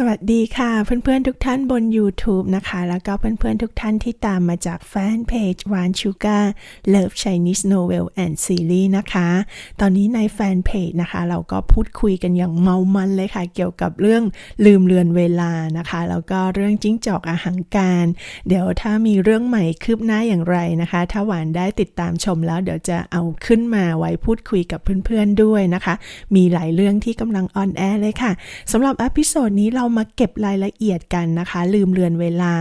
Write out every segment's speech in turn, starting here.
สวัสดีค่ะ เพื่อนๆทุกท่านบน YouTube นะคะ แล้วก็เพื่อนๆทุกท่านที่ตามมาจากแฟนเพจวานชูกา Love Chinese Novel and Series นะคะ ตอนนี้ในแฟนเพจนะคะ เราก็พูดคุยกันอย่างเมามันเลยค่ะ เกี่ยวกับเรื่องลืมเลือนเวลานะคะ แล้วก็เรื่องจิ้งจอกอาหังการ เดี๋ยวถ้ามีเรื่องใหม่คืบหน้าอย่างไรนะคะ ถ้าหวานได้ติดตามชมแล้วเดี๋ยวจะเอาขึ้นมาไว้พูดคุยกับเพื่อนๆด้วยนะคะ มีหลายเรื่องที่กำลังออนแอร์เลยค่ะสำหรับอพิโซดนี้เรามาเก็บรายละเอียดกันนะคะ ลืมเลือนเวลา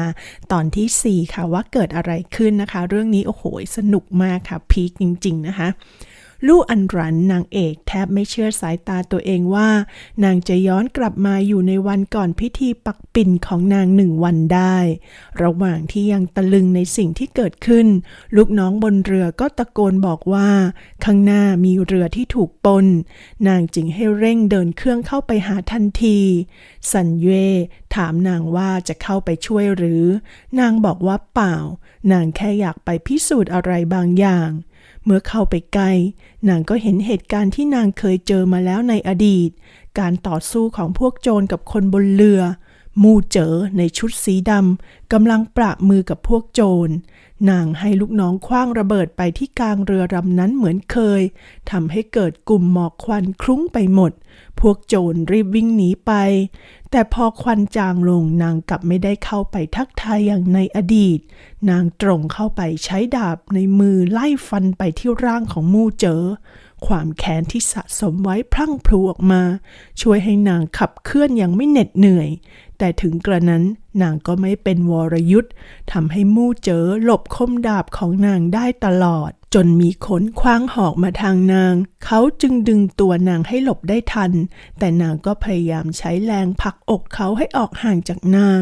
ตอนที่ 4 ค่ะว่าเกิดอะไรขึ้นนะคะ เรื่องนี้โอ้โหสนุกมากค่ะพีคจริง ๆ นะคะ ลู่อันรันนางเอกแทบไม่เชื่อสายตาตัวเองว่า นางจะย้อนกลับมาอยู่ในวันก่อนพิธีปักปิ่นของนางหนึ่งวันได้ ระหว่างที่ยังตะลึงในสิ่งที่เกิดขึ้น ลูกน้องบนเรือก็ตะโกนบอกว่า ข้างหน้ามีเรือที่ถูกปน นางจึงให้เร่งเดินเครื่องเข้าไปหาทันที สันเย่ถามนางว่าจะเข้าไปช่วยหรือ นางบอกว่าเปล่า นางแค่อยากไปพิสูจน์อะไรบางอย่าง เมื่อเข้าไปใกล้นางก็เห็นเหตุการณ์ที่นางเคยเจอมาแล้วในอดีต การต่อสู้ของพวกโจรกับคนบนเรือ มูเจอในชุดสีดำกำลังประมือกับพวกโจร นางให้ลูกน้องคว้างระเบิดไปที่กลางเรือลำนั้นเหมือนเคยทำให้เกิดกลุ่มหมอกควันคลุ้งไปหมด พวกโจรรีบวิ่งหนีไป แต่พอควันจางลงนางกลับไม่ได้เข้าไปทักทายอย่างในอดีต นางตรงเข้าไปใช้ดาบในมือไล่ฟันไปที่ร่างของมู่เจอ ความแค้นที่สะสมไว้พลั่งพลูออกมา ช่วยให้นางขับเคลื่อนอย่างไม่เหน็ดเหนื่อย แต่ถึงกระนั้นนางก็ไม่เป็นวรยุทธ์ทำให้มู่เจอหลบคมดาบของนางได้ตลอด จนมีขนคว้างหอกมาทางนาง เขาจึงดึงตัวนางให้หลบได้ทัน แต่นางก็พยายามใช้แรงผลักอกเขาให้ออกห่างจากนาง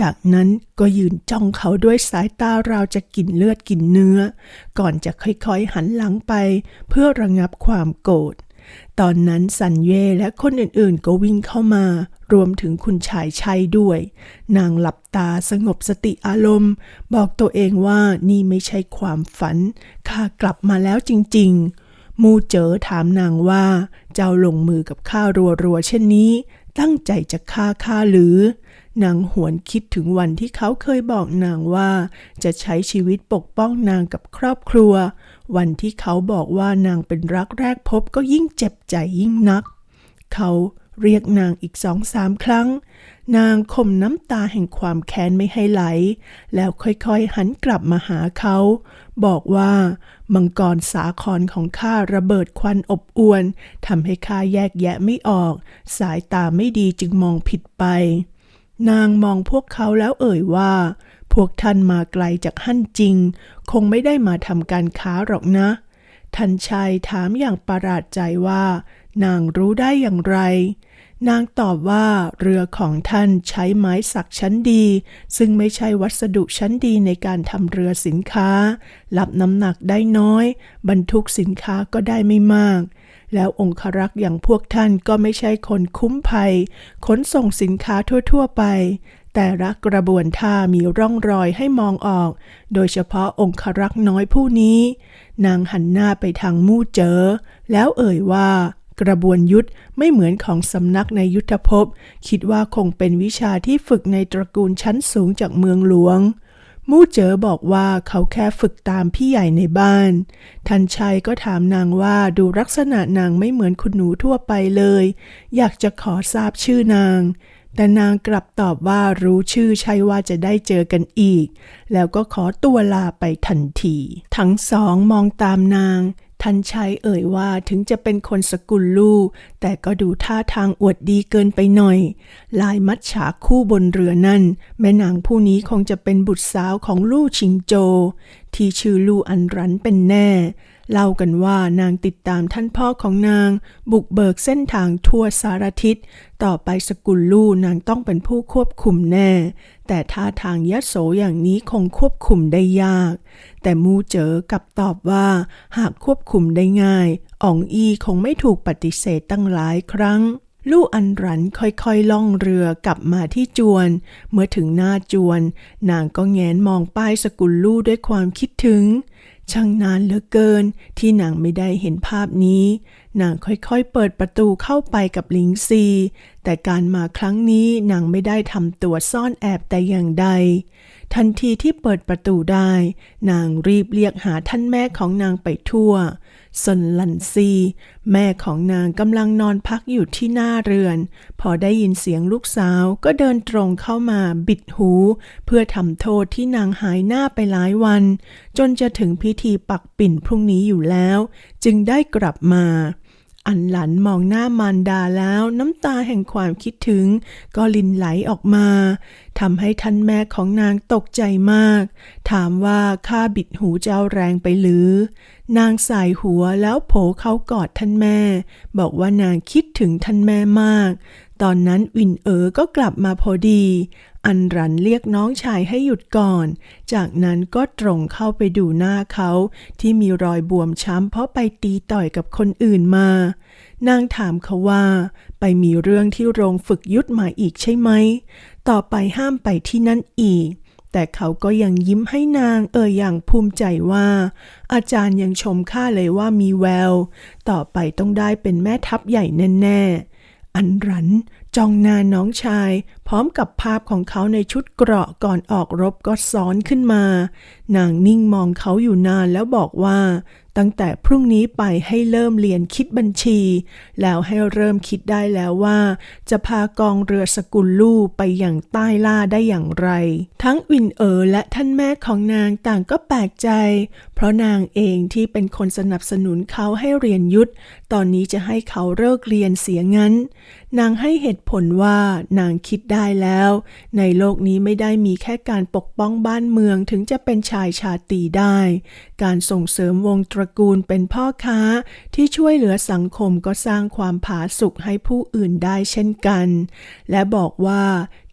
จากนั้นก็ยืนจ้องเขาด้วยสายตาราวจะกินเลือดกินเนื้อ ก่อนจะค่อยๆหันหลังไป เพื่อระงับความโกรธตอนนั้นสันเย่และคนอื่นๆก็วิ่งเข้ามา รวมถึงคุณชายชัยด้วย นางหลับตาสงบสติอารมณ์ บอกตัวเองว่านี่ไม่ใช่ความฝัน ข้ากลับมาแล้วจริง ๆ มูเจอถามนางว่า เจ้าลงมือกับข้ารัวๆเช่นนี้ ตั้งใจจะฆ่าข้าหรือนางหวนคิดถึงวันที่เขาเคยบอกนางว่า จะใช้ชีวิตปกป้องนางกับครอบครัว วันที่เขาบอกว่านางเป็นรักแรกพบก็ยิ่งเจ็บใจยิ่งนัก เขา เรียกนางอีกสองสามครั้ง นางข่มน้ำตาแห่งความแค้นไม่ให้ไหล แล้วค่อยๆหันกลับมาหาเขา บอกว่า มังกรสาครของข้าระเบิดควันอบอวนทำให้ข้าแยกแยะไม่ออก สายตาไม่ดีจึงมองผิดไป นางมองพวกเขาแล้วเอ่ยว่า พวกท่านมาไกลจากหั่นจริง คงไม่ได้มาทำการค้าหรอกนะ ทันชัยถามอย่างประหลาดใจว่า นางรู้ได้อย่างไร นางตอบว่าเรือของท่านใช้ไม้สักชั้นดี ซึ่งไม่ใช่วัสดุชั้นดีในการทำเรือสินค้า รับน้ำหนักได้น้อย บรรทุกสินค้าก็ได้ไม่มากแล้วองครักษ์อย่างพวกท่านก็ไม่ใช่คนคุ้มภัย ขนส่งสินค้าทั่ว ๆ ไป แต่ละกระบวนท่ามีร่องรอยให้มองออก โดยเฉพาะองครักษ์น้อยผู้นี้ นางหันหน้าไปทางมู่เจอ แล้วเอ่ยว่า กระบวนยุทธไม่เหมือนของสำนักในยุทธภพ คิดว่าคงเป็นวิชาที่ฝึกในตระกูลชั้นสูงจากเมืองหลวง มู่เจอบอกว่าเขาแค่ฝึกตามพี่ใหญ่ในบ้าน ทันชัยก็ถามนางว่าดูลักษณะนางไม่เหมือนคุณหนูทั่วไปเลย อยากจะขอทราบชื่อนาง แต่นางกลับตอบว่ารู้ชื่อใช่ว่าจะได้เจอกันอีก แล้วก็ขอตัวลาไปทันที ทั้งสองมองตามนาง ทันชัยเอ่ยว่าถึงจะเป็นคนสกุลลู่แต่ก็ดูท่าทางอวดดีเกินไปหน่อย ลายมัดฉาคู่บนเรือนั่น แม่นางผู้นี้คงจะเป็นบุตรสาวของลู่ชิงโจ ที่ชื่อลู่อันรันเป็นแน่ เล่ากันว่านางติดตามท่านพ่อของนาง บุกเบิกเส้นทางทั่วสารทิศ ต่อไปสกุลลู่นางต้องเป็นผู้ควบคุมแน่ แต่ท่าทางยโสอย่างนี้คงควบคุมได้ยาก แต่มูเจอกลับตอบว่าหากควบคุมได้ง่ายอองอีคงไม่ถูกปฏิเสธตั้งหลายครั้ง ลู่อันรันค่อยๆล่องเรือกลับมาที่จวน เมื่อถึงหน้าจวน นางก็แงนมองป้ายสกุลลู่ด้วยความคิดถึง ช่างนานเหลือเกินที่นางไม่ได้เห็นภาพนี้ นางค่อยๆเปิดประตูเข้าไปกับหลิงซี แต่การมาครั้งนี้นางไม่ได้ทำตัวซ่อนแอบแต่อย่างใด ทันทีที่เปิดประตูได้ นางรีบเรียกหาท่านแม่ของนางไปทั่ว สนลันซี แม่ของนางกำลังนอนพักอยู่ที่หน้าเรือน พอได้ยินเสียงลูกสาวก็เดินตรงเข้ามาบิดหู เพื่อทำโทษที่นางหายหน้าไปหลายวัน จนจะถึงพิธีปักปิ่นพรุ่งนี้อยู่แล้ว จึงได้กลับมา อันหลันมองหน้ามารดาแล้วน้ำตาแห่งความคิดถึง ก็ลินไหลออกมาทำให้ท่านแม่ของนางตกใจมาก ถามว่าข้าบิดหูเจ้าแรงไปหรือ นางสายหัวแล้วโผเข้ากอดท่านแม่ บอกว่านางคิดถึงท่านแม่มาก ตอนนั้นวินเอ๋อก็กลับมาพอดี อันรันเรียกน้องชายให้หยุดก่อน จากนั้นก็ตรงเข้าไปดูหน้าเขา ที่มีรอยบวมช้ำเพราะไปตีต่อยกับคนอื่นมา นางถามเขาว่า ไปมีเรื่องที่โรงฝึกยุทธมาอีกใช่ไหม ต่อไปห้ามไปที่นั่นอีก แต่เขาก็ยังยิ้มให้นางเอ่ยอย่างภูมิใจว่า อาจารย์ยังชมข้าเลยว่ามีแวว ต่อไปต้องได้เป็นแม่ทัพใหญ่แน่ๆอันรัน จ้องหน้าน้องชาย พร้อมกับภาพของเขาในชุดเกราะก่อนออกรบก็ซ้อนขึ้นมา นางนิ่งมองเขาอยู่นานแล้วบอกว่า ตั้งแต่พรุ่งนี้ไปให้เริ่มเรียนคิดบัญชี แล้วให้เริ่มคิดได้แล้วว่า จะพากองเรือสกุลลู่ไปอย่างใต้ล่าได้อย่างไร ทั้งวินเอ๋อและท่านแม่ของนางต่างก็แปลกใจ เพราะนางเองที่เป็นคนสนับสนุนเขาให้เรียนยุทธ ตอนนี้จะให้เขาเลิกเรียนเสียงั้น นางให้เหตุผลว่านางคิดได้แล้ว ในโลกนี้ไม่ได้มีแค่การปกป้องบ้านเมืองถึงจะเป็นชายชาตรีได้ การส่งเสริมวงตระกูลเป็นพ่อค้าที่ช่วยเหลือสังคมก็สร้างความผาสุกให้ผู้อื่นได้เช่นกัน และบอกว่า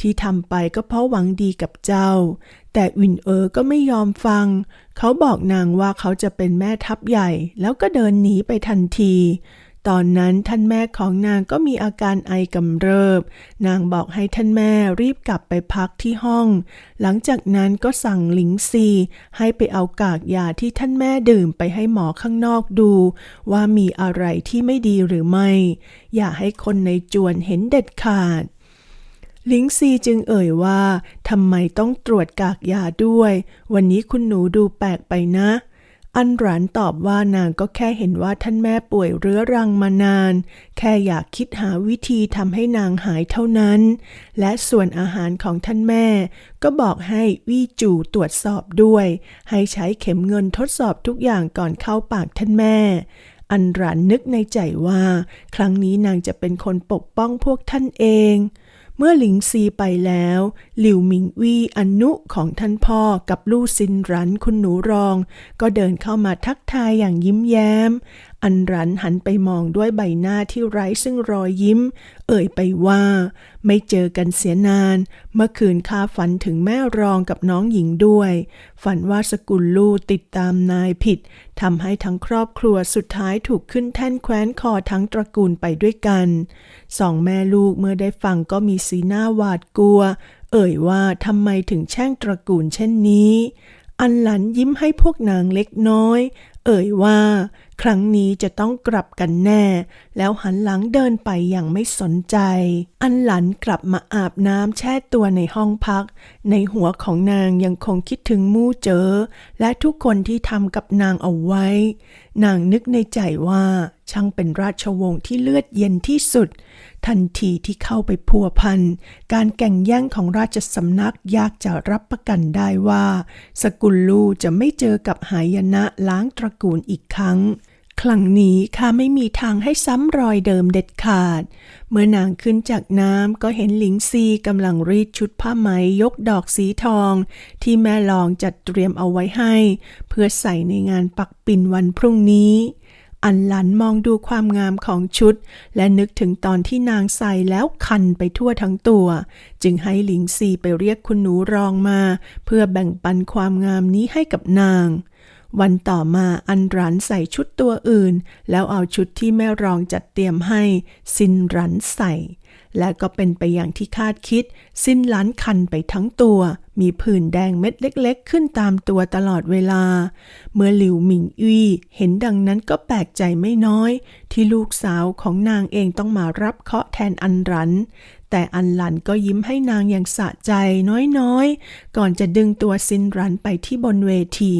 ที่ทำไปก็เพราะหวังดีกับเจ้า แต่วินเออร์ก็ไม่ยอมฟัง เขาบอกนางว่าเขาจะเป็นแม่ทัพใหญ่ แล้วก็เดินหนีไปทันที ตอนนั้นท่านแม่ของนางก็มีอาการไอกำเริบ นางบอกให้ท่านแม่รีบกลับไปพักที่ห้อง หลังจากนั้นก็สั่งหลิงซี ให้ไปเอากากยาที่ท่านแม่ดื่มไปให้หมอข้างนอกดู ว่ามีอะไรที่ไม่ดีหรือไม่ อย่าให้คนในจวนเห็นเด็ดขาด ลิงซีจึงเอ่ยว่าทำไมต้องตรวจกากยาด้วย วันนี้คุณหนูดูแปลกไปนะ อันหรานตอบว่านางก็แค่เห็นว่าท่านแม่ป่วยเรื้อรังมานาน แค่อยากคิดหาวิธีทำให้นางหายเท่านั้น และส่วนอาหารของท่านแม่ ก็บอกให้วี่จูตรวจสอบด้วย ให้ใช้เข็มเงินทดสอบทุกอย่างก่อนเข้าปากท่านแม่อันรานนึกในใจว่า ครั้งนี้นางจะเป็นคนปกป้องพวกท่านเอง เมื่อหลิงซีไปแล้ว หลิวหมิงวี่อนุของท่านพ่อกับลู่ซินรันคุณหนูรอง ก็เดินเข้ามาทักทายอย่างยิ้มแย้ม อันรันหันไปมองด้วยใบหน้าที่ไร้ซึ่งรอยยิ้ม เอ่ยไปว่า ไม่เจอกันเสียนาน เมื่อคืนข้าฝันถึงแม่รองกับน้องหญิงด้วย ฝันว่าสกุลลูติดตามนายผิดทำให้ทั้งครอบครัวสุดท้ายถูกขึ้นแท่นแคว้นคอทั้งตระกูลไปด้วยกันสองแม่ลูกเมื่อได้ฟังก็มีสีหน้าหวาดกลัว เอ่ยว่าทำไมถึงแช่งตระกูลเช่นนี้ อันหลันยิ้มให้พวกนางเล็กน้อย เอ่ยว่า ครั้งนี้จะต้องกลับกันแน่ แล้วหันหลังเดินไปอย่างไม่สนใจ อันหลันกลับมาอาบน้ำแช่ตัวในห้องพัก ในหัวของนางยังคงคิดถึงมู่เจอ และทุกคนที่ทำกับนางเอาไว้ นางนึกในใจว่าช่างเป็นราชวงศ์ที่เลือดเย็นที่สุด ทันทีที่เข้าไปพัวพัน การแก่งแย่งของราชสำนักยากจะรับประกันได้ว่า สกุลลูจะไม่เจอกับหายนะล้างตระกูลอีกครั้ง ครั้งนี้ข้าไม่มีทางให้ซ้ำรอยเดิมเด็ดขาด เมื่อนางขึ้นจากน้ำก็เห็นหลิงซีกำลังรีดชุดผ้าไหมยกดอกสีทอง ที่แม่ลองจัดเตรียมเอาไว้ให้ เพื่อใส่ในงานปักปิ่นวันพรุ่งนี้อันหลันมองดูความงามของชุด และนึกถึงตอนที่นางใส่แล้วคันไปทั่วทั้งตัว จึงให้หลิงซีไปเรียกคุณหนูรองมา เพื่อแบ่งปันความงามนี้ให้กับนาง วันต่อมาอันรันใส่ชุดตัวอื่น แล้วเอาชุดที่แม่รองจัดเตรียมให้ซินรันใส่ และก็เป็นไปอย่างที่คาดคิดสินล้านคันไปทั้งตัว มีผื่นแดงเม็ดเล็ก ๆ ขึ้นตามตัวตลอดเวลา เมื่อหลิวหมิงอี้เห็นดังนั้นก็แปลกใจไม่น้อย ที่ลูกสาวของนางเองต้องมารับเคาะแทนอันรันแต่อันหลันก็ยิ้มให้นางอย่างสะใจน้อยๆ ก่อนจะดึงตัวซินรันไปที่บนเวที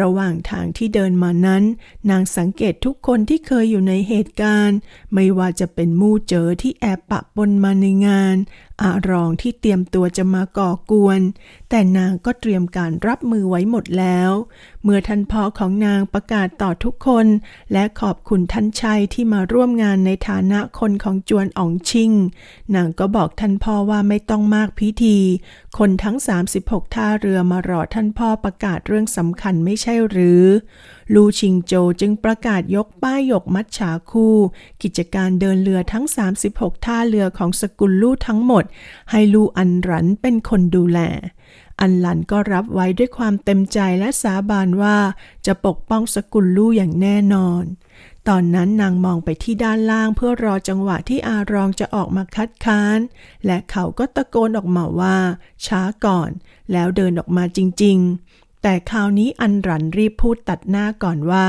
ระหว่างทางที่เดินมานั้น นางสังเกตทุกคนที่เคยอยู่ในเหตุการณ์ ไม่ว่าจะเป็นมู่เจอที่แอบปะปนมาในงาน อารองที่เตรียมตัวจะมาก่อกวน แต่นางก็เตรียมการรับมือไว้หมดแล้ว เมื่อท่านพ่อของนางประกาศต่อทุกคน และขอบคุณท่านชัยที่มาร่วมงานในฐานะคนของจวนอ๋องชิง นางก็บอกท่านพ่อว่าไม่ต้องมากพิธี คนทั้ง 36 ท่าเรือมารอท่านพ่อประกาศเรื่องสำคัญไม่ใช่หรือ ลูชิงโจจึงประกาศยกป้ายยกมัดฉาคู่ กิจการเดินเรือทั้ง 36 ท่าเรือของสกุลลู่ทั้งหมดให้ลูอันรันเป็นคนดูแล อันหลันก็รับไว้ด้วยความเต็มใจและสาบานว่าจะปกป้องสกุลลู่อย่างแน่นอน ตอนนั้นนางมองไปที่ด้านล่างเพื่อรอจังหวะที่อารองจะออกมาคัดค้าน และเขาก็ตะโกนออกมาว่า ช้าก่อน แล้วเดินออกมาจริง ๆ แต่คราวนี้อันรันรีบพูดตัดหน้าก่อนว่า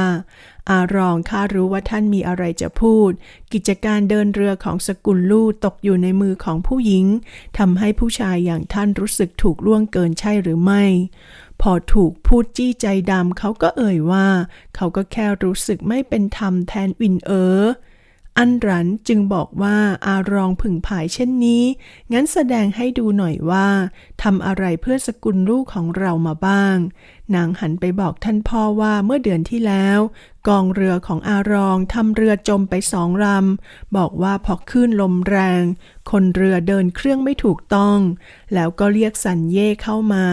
อารองข้ารู้ว่าท่านมีอะไรจะพูด กิจการเดินเรือของสกุลลู่ตกอยู่ในมือของผู้หญิงทำให้ผู้ชายอย่างท่านรู้สึกถูกล่วงเกินใช่หรือไม่ พอถูกพูดจี้ใจดำเขาก็เอ่ยว่า เขาก็แค่รู้สึกไม่เป็นธรรมแทนวินเอ๋อ อันรันจึงบอกว่าอารองผึ่งผายเช่นนี้ งั้นแสดงให้ดูหน่อยว่าทำอะไรเพื่อสกุลลูกของเรามาบ้างนางหันไปบอกท่านพ่อว่าเมื่อเดือนที่แล้ว กองเรือของอารองทำเรือจมไปสองลำบอกว่าพอคลื่นลมแรง คนเรือเดินเครื่องไม่ถูกต้อง แล้วก็เรียกสันเย่เข้ามา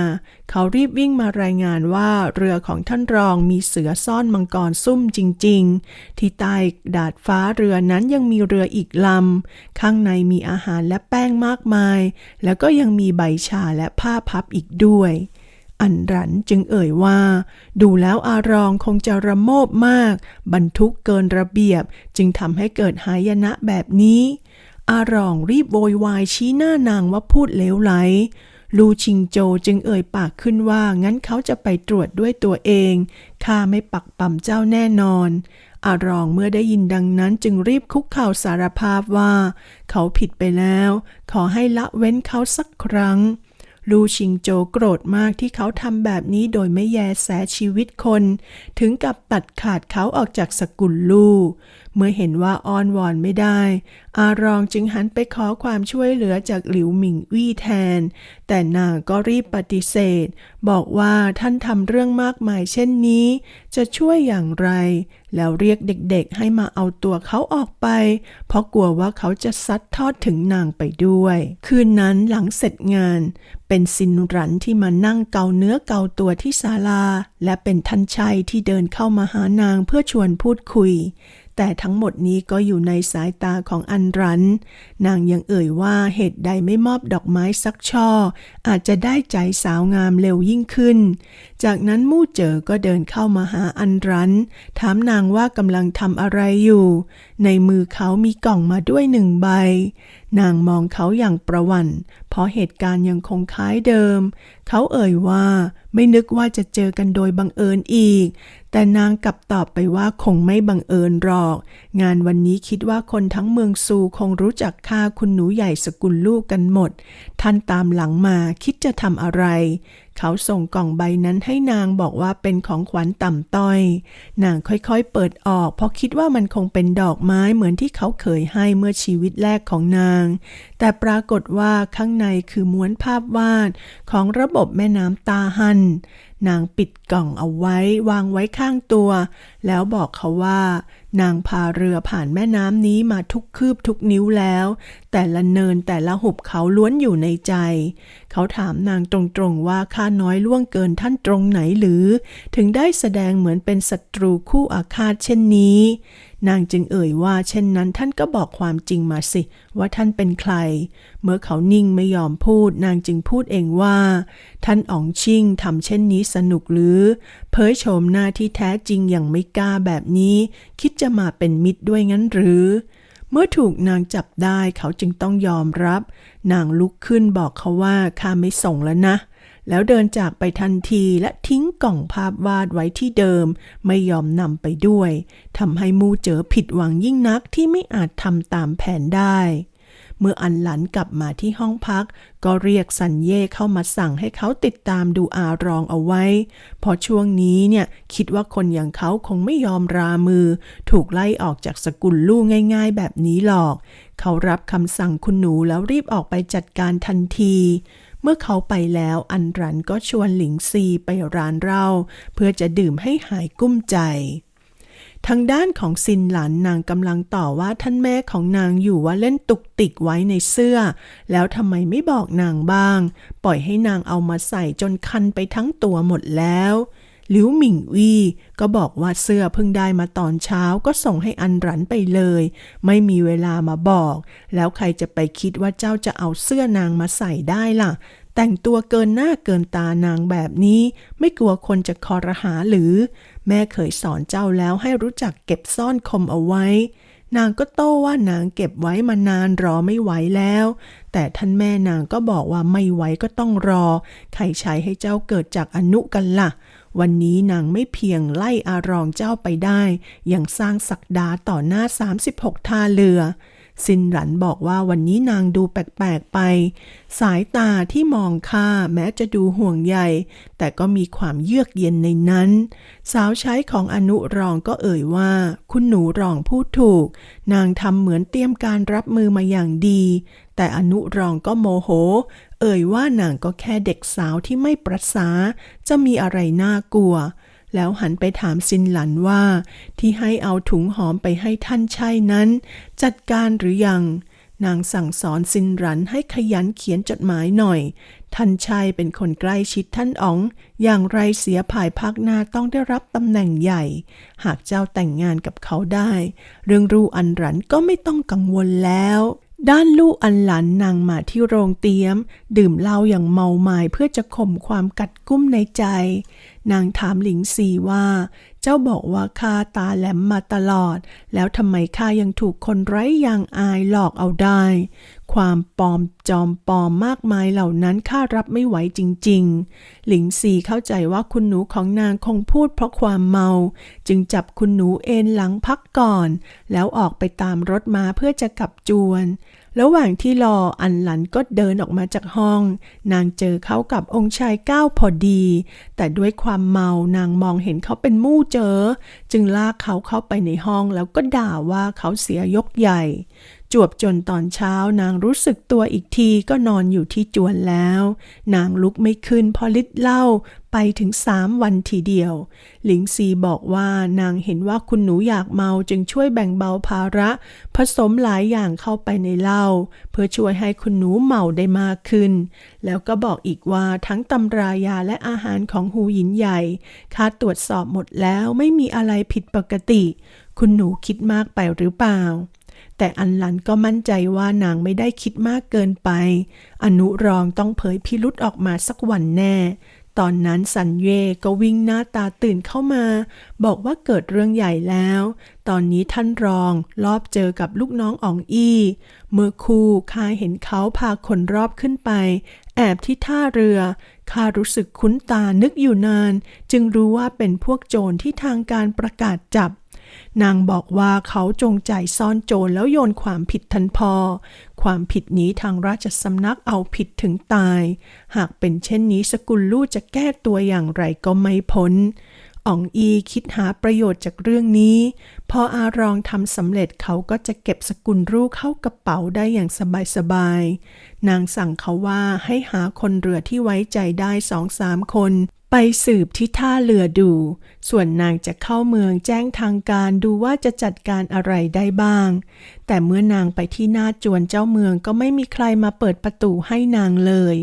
เขารีบวิ่งมารายงานว่าเรือของท่านรองมีเสือซ่อนมังกรซุ่มจริง ๆ ที่ใต้ดาดฟ้าเรือนั้นยังมีเรืออีกลำข้างในมีอาหารและแป้งมากมาย แล้วก็ยังมีใบชาและผ้าพับอีกด้วย อันรันจึงเอ่ยว่า ดูแล้วอารองคงจะระโมบมาก บรรทุกเกินระเบียบ จึงทำให้เกิดหายนะแบบนี้ อารองรีบโวยวายชี้หน้านางว่าพูดเลวไหล ลูชิงโจจึงเอ่ยปากขึ้นว่างั้นเขาจะไปตรวจด้วยตัวเองข้าไม่ปักปั๊มเจ้าแน่นอนอารองเมื่อได้ยินดังนั้นจึงรีบคุกเข่าสารภาพว่า เขาผิดไปแล้ว ขอให้ละเว้นเขาสักครั้ง ลู่ชิงโจโกรธมากที่เขาทำแบบนี้โดยไม่แยแสชีวิตคน ถึงกับตัดขาดเขาออกจากสกุลลู่เมื่อเห็นว่าอ้อนวอนไม่ได้ อารองจึงหันไปขอความช่วยเหลือจากหลิวหมิงวี่แทน แต่นางก็รีบปฏิเสธ บอกว่าท่านทำเรื่องมากมายเช่นนี้ จะช่วยอย่างไร แล้วเรียกเด็กๆให้มาเอาตัวเขาออกไป เพราะกลัวว่าเขาจะซัดทอดถึงนางไปด้วย คืนนั้นหลังเสร็จงาน เป็นซินรันที่มานั่งเกาเนื้อเกาตัวที่ศาลา และเป็นทันชัยที่เดินเข้ามาหานางเพื่อชวนพูดคุย แต่ทั้งหมดนี้ก็อยู่ในสายตาของอันรัน นางยังเอ่ยว่าเหตุใดไม่มอบดอกไม้สักช่อ อาจจะได้ใจสาวงามเร็วยิ่งขึ้น จากนั้นมู่เจอก็เดินเข้ามาหาอันรัน ถามนางว่ากำลังทำอะไรอยู่ ในมือเขามีกล่องมาด้วยหนึ่งใบ นางมองเขาอย่างประวัน เพราะเหตุการณ์ยังคงคล้ายเดิม เขาเอ่ยว่าไม่นึกว่าจะเจอกันโดยบังเอิญอีก แต่นางกลับตอบไปว่าคงไม่บังเอิญหรอก งานวันนี้คิดว่าคนทั้งเมืองซูคงรู้จักข้าคุณหนูใหญ่สกุลลูกกันหมด ท่านตามหลังมาคิดจะทำอะไร เขาส่งกล่องใบนั้นให้นางบอกว่าเป็นของขวัญต่ำต้อย นางค่อยๆเปิดออก เพราะคิดว่ามันคงเป็นดอกไม้เหมือนที่เขาเคยให้เมื่อชีวิตแรกของนาง แต่ปรากฏว่าข้างในคือม้วนภาพวาดของระบบแม่น้ำตาหัน นางปิดกล่องเอาไว้วางไว้ข้างตัว แล้วบอกเขาว่านางพาเรือผ่านแม่น้ำนี้มาทุกคืบทุกนิ้วแล้ว แต่ละเนินแต่ละหุบเขาล้วนอยู่ในใจ เขาถามนางตรงๆว่าข้าน้อยล่วงเกินท่านตรงไหนหรือ ถึงได้แสดงเหมือนเป็นศัตรูคู่อาฆาตเช่นนี้ นางจึงเอ่ยว่าเช่นนั้นท่านก็บอกความจริงมาสิ ว่าท่านเป็นใคร เมื่อเขานิ่งไม่ยอมพูด นางจึงพูดเองว่า ท่านอ๋องชิ่งทำเช่นนี้สนุกหรือ เผยโฉมหน้าที่แท้จริงอย่างไม่กล้าแบบนี้ คิดจะมาเป็นมิตรด้วยงั้นหรือ เมื่อถูกนางจับได้เขาจึงต้องยอมรับ นางลุกขึ้นบอกเขาว่าข้าไม่ส่งแล้วนะ แล้วเดินจากไปทันทีและทิ้งกล่องภาพวาดไว้ที่เดิม ไม่ยอมนำไปด้วยทำให้มูเจอผิดหวังยิ่งนักที่ไม่อาจทำตามแผนได้ เมื่ออันหลันกลับมาที่ห้องพัก ก็เรียกสันเย่เข้ามาสั่งให้เขาติดตามดูอารองเอาไว้เพราะช่วงนี้เนี่ยคิดว่าคนอย่างเขาคงไม่ยอมรามือ ถูกไล่ออกจากสกุลลู่ง่าย ๆ แบบนี้หรอก เขารับคำสั่งคุณหนูแล้วรีบออกไปจัดการทันที เมื่อเขาไปแล้วอันรันก็ชวนหลิงซีไปร้านเหล้าเพื่อจะดื่มให้หายกุ้มใจ ทางด้านของซินหลันนางกำลังต่อว่าท่านแม่ของนางอยู่ว่าเล่นตุกติกไว้ในเสื้อ แล้วทำไมไม่บอกนางบ้าง ปล่อยให้นางเอามาใส่จนคันไปทั้งตัวหมดแล้ว หลิวหมิงวีก็บอกว่าเสื้อเพิ่งได้มาตอนเช้าก็ส่งให้อันรันไปเลย ไม่มีเวลามาบอก แล้วใครจะไปคิดว่าเจ้าจะเอาเสื้อนางมาใส่ได้ล่ะ แต่งตัวเกินหน้าเกินตานางแบบนี้ ไม่กลัวคนจะคอรหาหรือ แม่เคยสอนเจ้าแล้วให้รู้จักเก็บซ่อนคมเอาไว้ นางก็โต้ว่านางเก็บไว้มานานรอไม่ไหวแล้ว แต่ท่านแม่นางก็บอกว่าไม่ไหวก็ต้องรอ ใครใช้ให้เจ้าเกิดจากอนุกันล่ะ วันนี้นางไม่เพียงไล่อารองเจ้าไปได้ ยังสร้างศักดาต่อหน้า 36 ท่าเรือ ซินหลันบอกว่าวันนี้นางดูแปลกๆไป สายตาที่มองข้าแม้จะดูห่วงใยแต่ก็มีความเยือกเย็นในนั้น สาวใช้ของอนุรองก็เอ่ยว่า คุณหนูรองพูดถูก นางทำเหมือนเตรียมการรับมือมาอย่างดี แต่อนุรองก็โมโห เอ่ยว่านางก็แค่เด็กสาวที่ไม่ประสา จะมีอะไรน่ากลัว แล้วหันไปถามซินหลันว่า ที่ให้เอาถุงหอมไปให้ท่านใช่นั้น จัดการหรือยัง นางสั่งสอนซินหลันให้ขยันเขียนจดหมายหน่อย ท่านชายเป็นคนใกล้ชิดท่านอ๋อง อย่างไรเสียภายภาคหน้าต้องได้รับตำแหน่งใหญ่ หากเจ้าแต่งงานกับเขาได้ เรื่องรูอันหลันก็ไม่ต้องกังวลแล้ว ด้านลู่อันหลันนางมาที่โรงเตี้ยม ดื่มเหล้าอย่างเมาไมายเพื่อจะข่มความกัดกุ้มในใจ นางถามหลิงซีว่า เจ้าบอกว่าข้าตาแหลมมาตลอด แล้วทำไมข้ายังถูกคนไร้ยางอายหลอกเอาได้ ความปลอมจอมปลอมมากมายเหล่านั้นข้ารับไม่ไหวจริง ๆ หลิงซีเข้าใจว่าคุณหนูของนางคงพูดเพราะความเมา จึงจับคุณหนูเอนหลังพักก่อน แล้วออกไปตามรถมาเพื่อจะกลับจวน ระหว่างที่รออันหลันก็เดินออกมาจากห้อง นางเจอเขากับองค์ชายก้าวพอดี แต่ด้วยความเมานางมองเห็นเขาเป็นมู่เจอ จึงลากเขาเข้าไปในห้องแล้วก็ด่าว่าเขาเสียยกใหญ่ จวบจนตอนเช้านางรู้สึกตัวอีกทีก็นอนอยู่ที่จวนแล้ว นางลุกไม่ขึ้นพอลิดเหล้าไปถึงสามวันทีเดียว หลิงซีบอกว่านางเห็นว่าคุณหนูอยากเมาจึงช่วยแบ่งเบาภาระ ผสมหลายอย่างเข้าไปในเหล้าเพื่อช่วยให้คุณหนูเมาได้มากขึ้น แล้วก็บอกอีกว่าทั้งตำรายาและอาหารของหูหยินใหญ่ค่าตรวจสอบหมดแล้วไม่มีอะไรผิดปกติ คุณหนูคิดมากไปหรือเปล่า แต่อันหลันก็มั่นใจว่านางไม่ได้คิดมากเกินไป อนุรองต้องเผยพิรุษออกมาสักวันแน่ ตอนนั้นสันเย่ก็วิ่งหน้าตาตื่นเข้ามา บอกว่าเกิดเรื่องใหญ่แล้ว ตอนนี้ท่านรองรอบเจอกับลูกน้องอ๋องอี้ เมื่อคู่ข้าเห็นเขาพาคนรอบขึ้นไป แอบที่ท่าเรือข้ารู้สึกคุ้นตานึกอยู่นาน จึงรู้ว่าเป็นพวกโจรที่ทางการประกาศจับ นางบอกว่าเขาจงใจซ่อนโจรแล้วโยนความผิดทันพอ ความผิดนี้ทางราชสำนักเอาผิดถึงตาย หากเป็นเช่นนี้สกุลลู่จะแก้ตัวอย่างไรก็ไม่พ้นอ๋องอีคิดหาประโยชน์จากเรื่องนี้ พออารองทำสำเร็จเขาก็จะเก็บสกุลรูเข้ากระเป๋าได้อย่างสบายๆ นางสั่งเขาว่าให้หาคนเรือที่ไว้ใจได้สองสามคน ไปสืบที่ท่าเรือดู ส่วนนางจะเข้าเมืองแจ้งทางการดูว่าจะจัดการอะไรได้บ้าง แต่เมื่อนางไปที่หน้าจวนเจ้าเมืองก็ไม่มีใครมาเปิดประตูให้นางเลย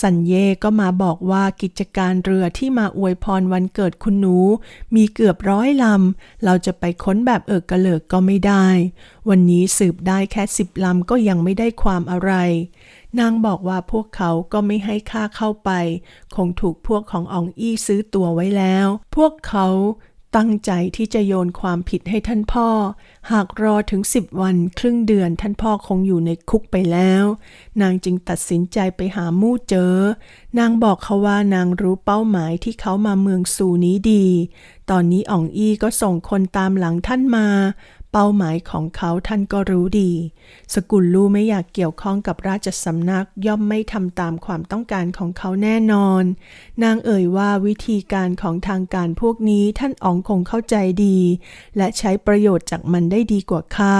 สันเย่ก็มาบอกว่ากิจการเรือที่มาอวยพรวันเกิดคุณหนู มีเกือบร้อยลำ เราจะไปค้นแบบเอิกกระเลิกก็ไม่ได้ วันนี้สืบได้แค่สิบลำก็ยังไม่ได้ความอะไร นางบอกว่าพวกเขาก็ไม่ให้ค่าเข้าไป คงถูกพวกของอองอี้ซื้อตัวไว้แล้ว พวกเขาตั้งใจที่จะโยนความผิดให้ท่านพ่อ หากรอถึงสิบวันครึ่งเดือนท่านพ่อคงอยู่ในคุกไปแล้ว นางจึงตัดสินใจไปหามู่เจอ นางบอกเขาว่านางรู้เป้าหมายที่เขามาเมืองสูนี้ดี ตอนนี้อ่องอี้ก็ส่งคนตามหลังท่านมา เป้าหมายของเขาท่านก็รู้ดี สกุลลู่ไม่อยากเกี่ยวข้องกับราชสำนักย่อมไม่ทำตามความต้องการของเขาแน่นอน นางเอ่ยว่าวิธีการของทางการพวกนี้ท่านอ๋องคงเข้าใจดี และใช้ประโยชน์จากมันได้ดีกว่าข้า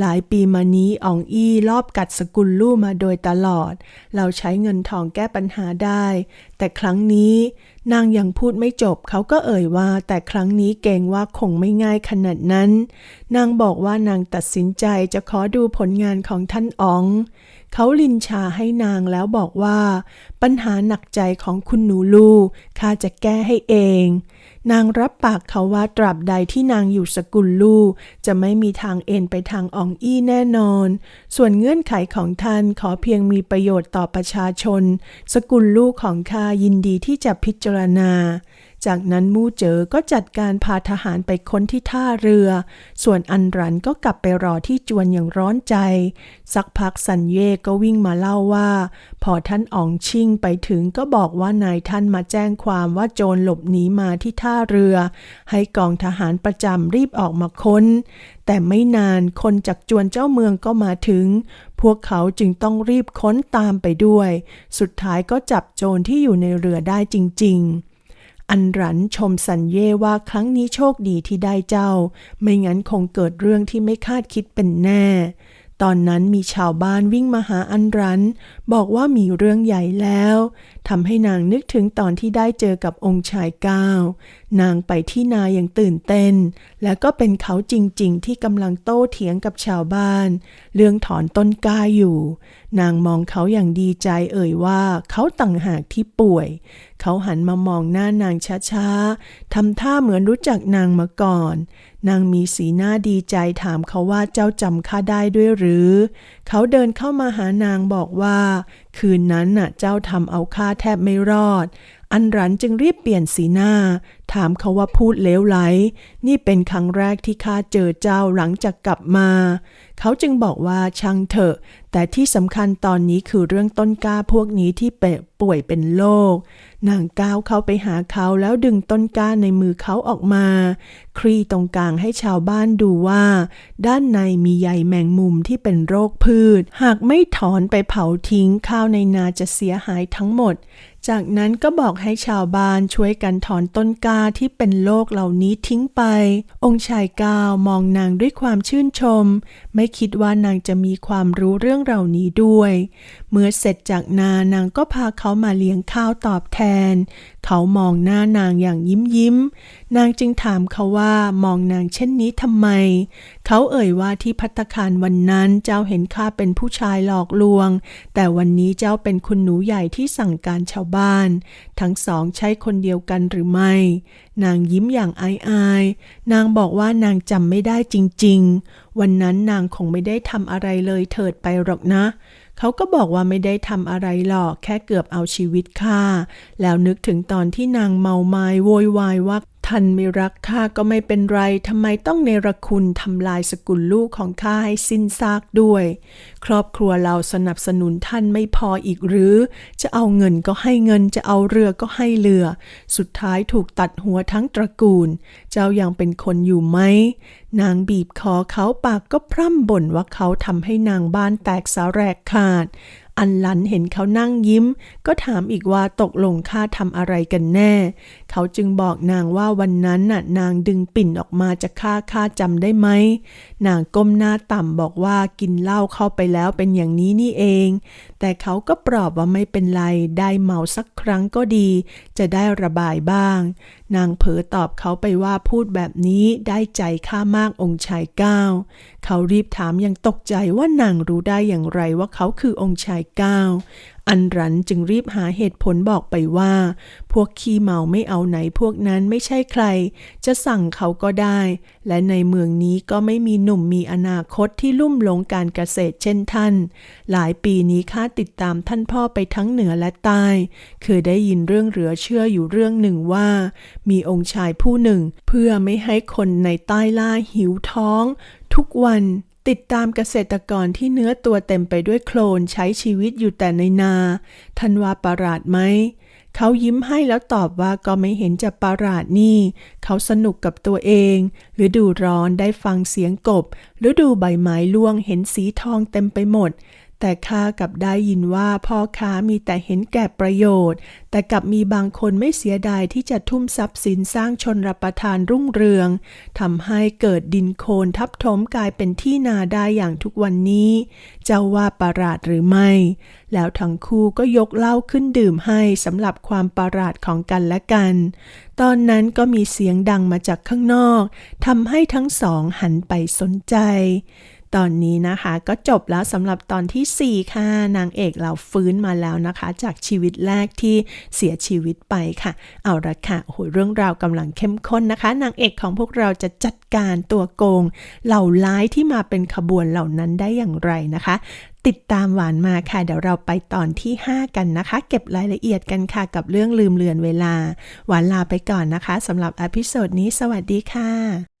หลายปีมานี้อองอี้รอบกัดสกุลลู่มาโดยตลอด เราใช้เงินทองแก้ปัญหาได้ แต่ครั้งนี้ นางยังพูดไม่จบเขาก็เอ่ยว่า แต่ครั้งนี้เกรงว่าคงไม่ง่ายขนาดนั้น นางบอกว่านางตัดสินใจจะขอดูผลงานของท่านอ๋อง เขาลินชาให้นางแล้วบอกว่า ปัญหาหนักใจของคุณหนูลูข้าจะแก้ให้เอง นางรับปากเขาว่าตราบใดที่นางอยู่สกุลลูกจะไม่มีทางเอ็นไปทางอองอี้แน่นอน ส่วนเงื่อนไขของท่านขอเพียงมีประโยชน์ต่อประชาชน สกุลลูกของข้ายินดีที่จะพิจารณา จากนั้นมู่เจอก็จัดการพาทหารไปค้นที่ท่าเรือ ส่วนอันรันก็กลับไปรอที่จวนอย่างร้อนใจ สักพักสันเย่ก็วิ่งมาเล่าว่า พอท่านอ๋องชิ่งไปถึงก็บอกว่านายท่านมาแจ้งความว่าโจรหลบหนีมาที่ท่าเรือ ให้กองทหารประจำรีบออกมาค้น แต่ไม่นานคนจากจวนเจ้าเมืองก็มาถึง พวกเขาจึงต้องรีบค้นตามไปด้วย สุดท้ายก็จับโจรที่อยู่ในเรือได้จริง ๆ อันรันชมสันเย่ว่าครั้งนี้โชคดีที่ได้เจ้า ไม่งั้นคงเกิดเรื่องที่ไม่คาดคิดเป็นแน่ ตอนนั้นมีชาวบ้านวิ่งมาหาอันรัน บอกว่ามีเรื่องใหญ่แล้วทำให้นางนึกถึงตอนที่ได้เจอกับองค์ชายก้าวนางไปที่นาอย่างตื่นเต้น และก็เป็นเขาจริงๆ ที่กำลังโต้เถียงกับชาวบ้าน เรื่องถอนต้นกล้าอยู่ นางมองเขาอย่างดีใจเอ่ยว่าเขาต่างหากที่ป่วย เขาหันมามองหน้านางช้าๆทำท่าเหมือนรู้จักนางมาก่อน นางมีสีหน้าดีใจถามเขาว่าเจ้าจำข้าได้ด้วยหรือ เขาเดินเข้ามาหานางบอกว่า คืนนั้นน่ะเจ้าทำเอาข้าแทบไม่รอด อันรันจึงรีบเปลี่ยนสีหน้า ถามเขาว่าพูดเลวไหล นี่เป็นครั้งแรกที่ข้าเจอเจ้าหลังจากกลับมา เขาจึงบอกว่าช่างเถอะ แต่ที่สำคัญตอนนี้คือเรื่องต้นกล้าพวกนี้ที่เปะป่วยเป็นโรคนางก้าวเข้าไปหาเขาแล้วดึงต้นกล้าในมือเขาออกมา คลี่ตรงกลางให้ชาวบ้านดูว่า ด้านในมีใยแมงมุมที่เป็นโรคพืช หากไม่ถอนไปเผาทิ้งข้าวในนาจะเสียหายทั้งหมด จากนั้นก็บอกให้ชาวบ้านช่วยกันถอนต้นกาที่เป็นโรคเหล่านี้ทิ้งไป องค์ชายกาวมองนางด้วยความชื่นชม ไม่คิดว่านางจะมีความรู้เรื่องเหล่านี้ด้วย เมื่อเสร็จจากนานางก็พาเขามาเลี้ยงข้าวตอบแทน เขามองหน้านางอย่างยิ้มยิ้ม นางจึงถามเขาว่ามองนางเช่นนี้ทำไม เขาเอ่ยว่าที่พัตคารวันนั้นเจ้าเห็นข้าเป็นผู้ชายหลอกลวง แต่วันนี้เจ้าเป็นคุณหนูใหญ่ที่สั่งการชาวบ้าน ทั้งสองใช่คนเดียวกันหรือไม่ นางยิ้มอย่างอายอายๆนางบอกว่านางจำไม่ได้จริง ๆ วันนั้นนางคงไม่ได้ทำอะไรเลยเถิดไปหรอกนะเขาก็บอกว่าไม่ได้ทำอะไรหรอกแค่เกือบเอาชีวิตค่า แล้วนึกถึงตอนที่นางเมาไม้โวยวายว่า ท่านไม่รักข้าก็ไม่เป็นไรทำไมต้องเนรคุณทำลายสกุลลูกของข้าให้สิ้นซากด้วย ครอบครัวเราสนับสนุนท่านไม่พออีกหรือ จะเอาเงินก็ให้เงินจะเอาเรือก็ให้เรือ สุดท้ายถูกตัดหัวทั้งตระกูล เจ้ายังเป็นคนอยู่ไหมนางบีบคอเขาปากก็พร่ำบ่นว่าเขาทำให้นางบ้านแตกสาแรกขาด อันหลันเห็นเขานั่งยิ้ม ก็ถามอีกว่าตกลงข้าทำอะไรกันแน่ เขาจึงบอกนางว่าวันนั้นน่ะนางดึงปิ่นออกมาจะฆ่าข้าจำได้ไหม นางก้มหน้าต่ำบอกว่ากินเหล้าเข้าไปแล้วเป็นอย่างนี้นี่เอง แต่เขาก็ปลอบว่าไม่เป็นไร ได้เมาสักครั้งก็ดี จะได้ระบายบ้าง นางเผลอตอบเขาไปว่าพูดแบบนี้ได้ใจข้ามากองค์ชายก้าวเขารีบถามอย่างตกใจว่านางรู้ได้อย่างไรว่าเขาคือองค์ชายก้าวอันรันจึงรีบหาเหตุผลบอกไปว่า พวกขี้เมาไม่เอาไหนพวกนั้นไม่ใช่ใคร จะสั่งเขาก็ได้ และในเมืองนี้ก็ไม่มีหนุ่มมีอนาคตที่ลุ่มหลงการเกษตรเช่นท่าน หลายปีนี้ข้าติดตามท่านพ่อไปทั้งเหนือและใต้เคยได้ยินเรื่องเหลือเชื่ออยู่เรื่องหนึ่งว่า มีองค์ชายผู้หนึ่ง เพื่อไม่ให้คนในใต้ล่าหิวท้อง ทุกวัน ติดตามเกษตรกรที่เนื้อตัวเต็มไปด้วยโคลนใช้ชีวิตอยู่แต่ในนา ทันว่าประหลาดไหม เขายิ้มให้แล้วตอบว่าก็ไม่เห็นจะประหลาดนี่ เขาสนุกกับตัวเอง หรือดูร้อนได้ฟังเสียงกบฤดูใบไม้ล่วงเห็นสีทองเต็มไปหมด แต่ข้ากับได้ยินว่าพ่อค้ามีแต่เห็นแก่ประโยชน์ แต่กับมีบางคนไม่เสียดายที่จะทุ่มทรัพย์สินสร้างชนรับประทานรุ่งเรืองทำให้เกิดดินโคลนทับถมกลายเป็นที่นาได้อย่างทุกวันนี้ เจ้าว่าประหลาดหรือไม่ แล้วทั้งคู่ก็ยกเหล้าขึ้นดื่มให้สำหรับความประหลาดของกันและกัน ตอนนั้นก็มีเสียงดังมาจากข้างนอกทำให้ทั้งสองหันไปสนใจ ตอนนี้นะคะก็จบแล้วสำหรับตอนที่ 4 ค่ะ นางเอกเราฟื้นมาแล้วนะคะ จากชีวิตแรกที่เสียชีวิตไปค่ะ เอาละค่ะโอ้โหเรื่องราวกำลังเข้มข้นนะคะ นางเอกของพวกเราจะจัดการตัวโกง เหล่าร้ายที่มาเป็นขบวนเหล่านั้นได้อย่างไรนะคะ ติดตามหวานมาค่ะ เดี๋ยวเราไปตอนที่ 5 กันนะคะ เก็บรายละเอียดกันค่ะกับเรื่องลืมเลือนเวลา หวานลาไปก่อนนะคะสำหรับอพิโซดนี้ สวัสดีค่ะ